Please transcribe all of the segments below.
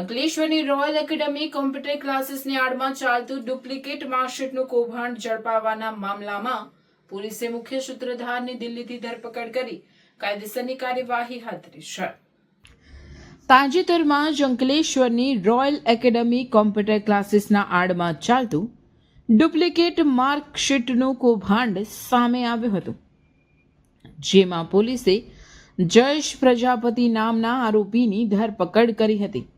અંકલેશ્વરની Royal Academy computer ક્લાસીસની આડમાં ચાલતું ડુપ્લિકેટ માર્કશીટનું કૌભાંડ ઝડપાવવાના મામલામાં પોલીસે મુખ્ય સૂત્રધારની દિલ્હીથી ધરપકડ કરી કાયદેસરની કાર્યવાહી હાથ ધરી છે. તાજેતરમાં જ અંકલેશ્વરની રોયલ એકેડેમી કોમ્પ્યુટર ક્લાસીસના આડમાં ચાલતું ડુપ્લિકેટ માર્કશીટનું કૌભાંડ સામે આવ્યું હતું. જેમાં પોલીસે જયેશ પ્રજાપતિ નામના આરોપીની ધરપકડ કરી હતી.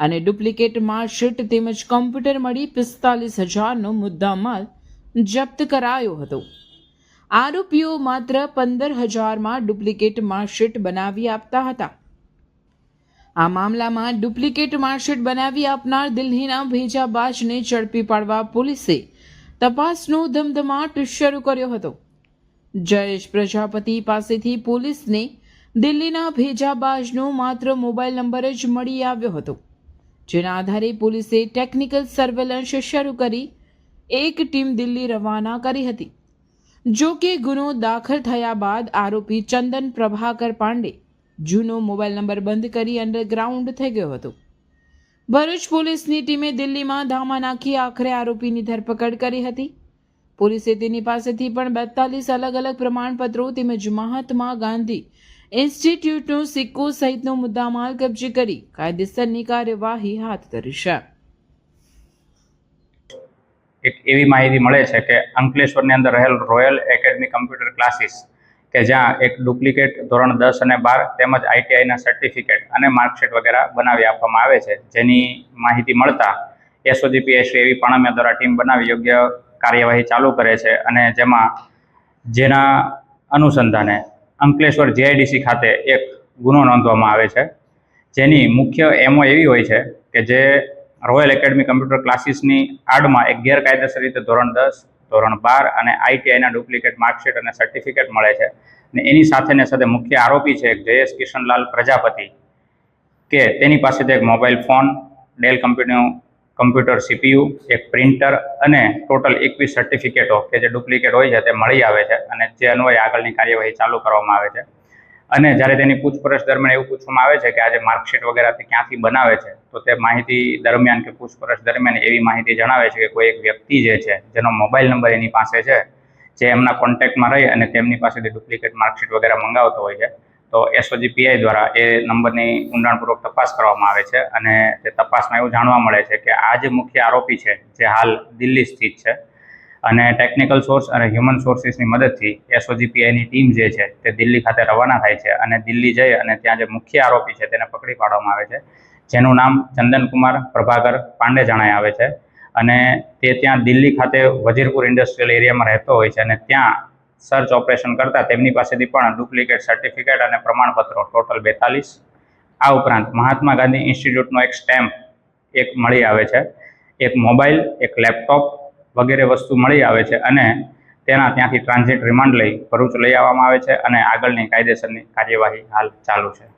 અને ડુપ્લિકેટ માર્કશીટ તેમજ કોમ્પ્યુટર મળી પિસ્તાલીસ હજારનો મુદ્દામાલ જપ્ત કરાયો હતો. આરોપીઓ માત્ર પંદર હજારમાં ડુપ્લિકેટ માર્કશીટ બનાવી આપતા હતા. આ મામલામાં ડુપ્લિકેટ માર્કશીટ બનાવી આપનાર દિલ્હીના ભેજાબાજને ઝડપી પાડવા પોલીસે તપાસનો ધમધમાટ શરૂ કર્યો હતો. જયેશ પ્રજાપતિ પાસેથી પોલીસને દિલ્હીના ભેજાબાજનો માત્ર મોબાઈલ નંબર જ મળી આવ્યો હતો. જેના આધારે પોલીસે ટેકનિકલ સર્વેલન્સ શરૂ કરી એક ટીમ દિલ્હી રવાના કરી હતી. જો કે ગુનો દાખલ થયા બાદ આરોપી ચંદન પ્રભાકર પાંડે જૂનો મોબાઈલ નંબર બંધ કરી અંડરગ્રાઉન્ડ થઈ ગયો હતો. ભરૂચ પોલીસની ટીમે દિલ્હીમાં ધામા નાખી આખરે આરોપીની ધરપકડ કરી હતી. પોલીસે તેની પાસેથી પણ બેતાલીસ અલગ અલગ પ્રમાણપત્રો તેમજ મહાત્મા ગાંધી ઇન્સ્ટિટ્યૂટનો સિક્કો સહિતનો મુદ્દામાલ કબજે કરી કાયદેસરની કાર્યવાહી હાથ ધરી છે. એક એવી માહિતી મળે છે કે અંકલેશ્વરની અંદર રહેલ રોયલ એકેડમી કમ્પ્યુટર ક્લાસીસ કે જ્યાં એક ડુપ્લિકેટ ધોરણ દસ અને બાર તેમજ આઈટીઆઈના સર્ટિફિકેટ અને માર્કશીટ વગેરે બનાવી આપવામાં આવે છે. જેની માહિતી મળતા એસઓજીપીએસસી એવી પાણામિયા દ્વારા ટીમ બનાવી યોગ્ય કાર્યવાહી ચાલુ કરે છે અને જેમાં જેના અનુસંધાને અંકલેશ્વર જેઆઈડીસી ખાતે એક ગુનો નોંધવામાં આવે છે. જેની મુખ્ય એમો એવી હોય છે કે જે રોયલ એકેડમી કમ્પ્યુટર ક્લાસીસની આડમાં એક ગેરકાયદેસર રીતે ધોરણ દસ, ધોરણ બાર અને આઈટીઆઈના ડુપ્લિકેટ માર્કશીટ અને સર્ટિફિકેટ મળે છે. અને એની સાથે ને સાથે મુખ્ય આરોપી છે જયેશ કિશનલાલ પ્રજાપતિ, કે તેની પાસેથી એક મોબાઈલ ફોન ડેલ કંપનીનું કમ્પ્યુટર સીપીયુ, એક પ્રિન્ટર અને ટોટલ એકવીસ સર્ટિફિકેટો કે જે ડુપ્લિકેટ હોય છે તે મળી આવે છે અને જે અન્વયે આગળની કાર્યવાહી ચાલુ કરવામાં આવે છે. અને જ્યારે તેની પૂછપરછ દરમિયાન એવું પૂછવામાં આવે છે કે આજે માર્કશીટ વગેરે ક્યાંથી બનાવે છે, તો તે માહિતી દરમિયાન કે પૂછપરછ દરમિયાન એવી માહિતી જણાવે છે કે કોઈ એક વ્યક્તિ જે છે, જેનો મોબાઈલ નંબર એની પાસે છે, જે એમના કોન્ટેક્ટમાં રહી અને તેમની પાસેથી ડુપ્લિકેટ માર્કશીટ વગેરે મંગાવતો હોય છે તો એસઓજી પીઆઈ દ્વારા એ નંબરની ઊંડાણપૂર્વક તપાસ કરવામાં આવે છે અને તે તપાસમાં એવું જાણવા મળે છે કે આ જે મુખ્ય આરોપી છે, જે હાલ દિલ્હી સ્થિત છે અને ટેકનિકલ સોર્સ અને હ્યુમન સોર્સિસની મદદથી એસઓજી પીઆઈની ટીમ જે છે તે દિલ્હી ખાતે રવાના થાય છે અને દિલ્હી જઈ અને ત્યાં જે મુખ્ય આરોપી છે તેને પકડી પાડવામાં આવે છે. જેનું નામ ચંદનકુમાર પ્રભાકર પાંડે જણાય આવે છે અને તે ત્યાં દિલ્હી ખાતે વજીરપુર ઇન્ડસ્ટ્રીયલ એરિયામાં રહેતો હોય છે અને ત્યાં સર્ચ ઓપરેશન કરતાં તેમની પાસેથી પણ ડુપ્લિકેટ સર્ટિફિકેટ અને પ્રમાણપત્રો, ટોટલ બેતાલીસ. આ ઉપરાંત મહાત્મા ગાંધી ઇન્સ્ટિટ્યૂટનો એક સ્ટેમ્પ એક મળી આવે છે. એક મોબાઈલ, એક લેપટોપ વગેરે વસ્તુ મળી આવે છે અને તેના ત્યાંથી ટ્રાન્ઝિટ રિમાન્ડ લઈ ભરૂચ લઈ આવવામાં આવે છે અને આગળની કાયદેસરની કાર્યવાહી હાલ ચાલુ છે.